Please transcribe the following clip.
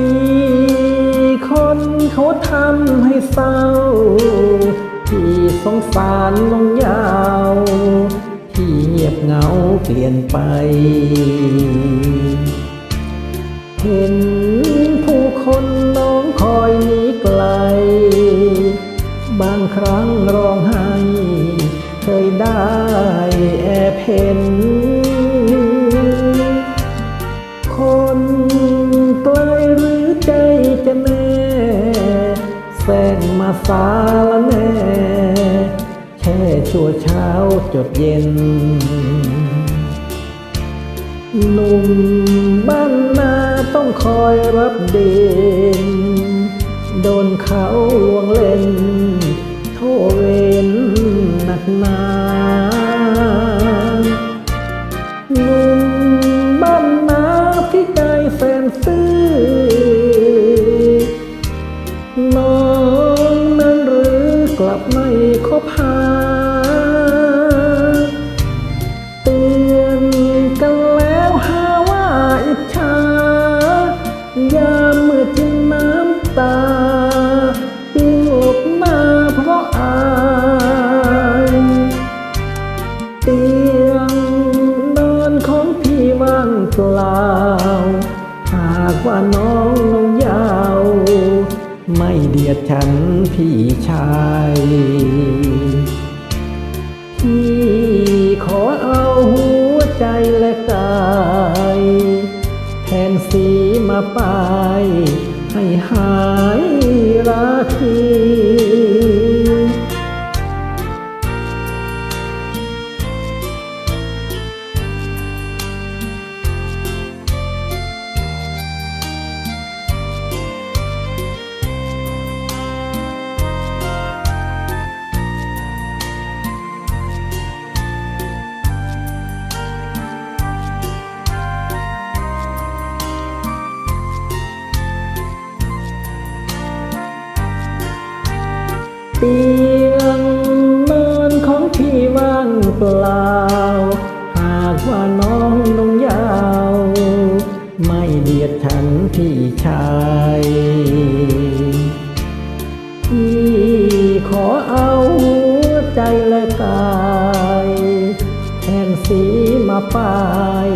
มีคนเขาทำให้เศร้า ที่สงสารน้องยาว ที่เงียบเหงาเปลี่ยนไป เห็นผู้ จะแน่แสงมาสาละแน่แค่ชั่วเช้าจดเย็นหนุ่มบ้านนาต้องคอยรับเดนโดนเขาลวงเล่น น้องนั้นหรือกลับไม่คบหาเตือนกันแล้วหาว่าอิจฉายามเมื่อจิ้มน้ำตาจึงหลบหน้าเพราะอายเตียงนอนของพี่ว่างเปล่า หากว่าน้องน้องยาว ไม่เดียดฉันพี่ชายพี่ขอเอาหัวใจและกายแทนสีมาไปให้หายราคี เตียงนอนของพี่ว่างเปล่า หากว่าน้องน้องยาว ไม่เดียดฉันพี่ชายพี่ขอเอาหัวใจและกาย แทนสีมาป้าย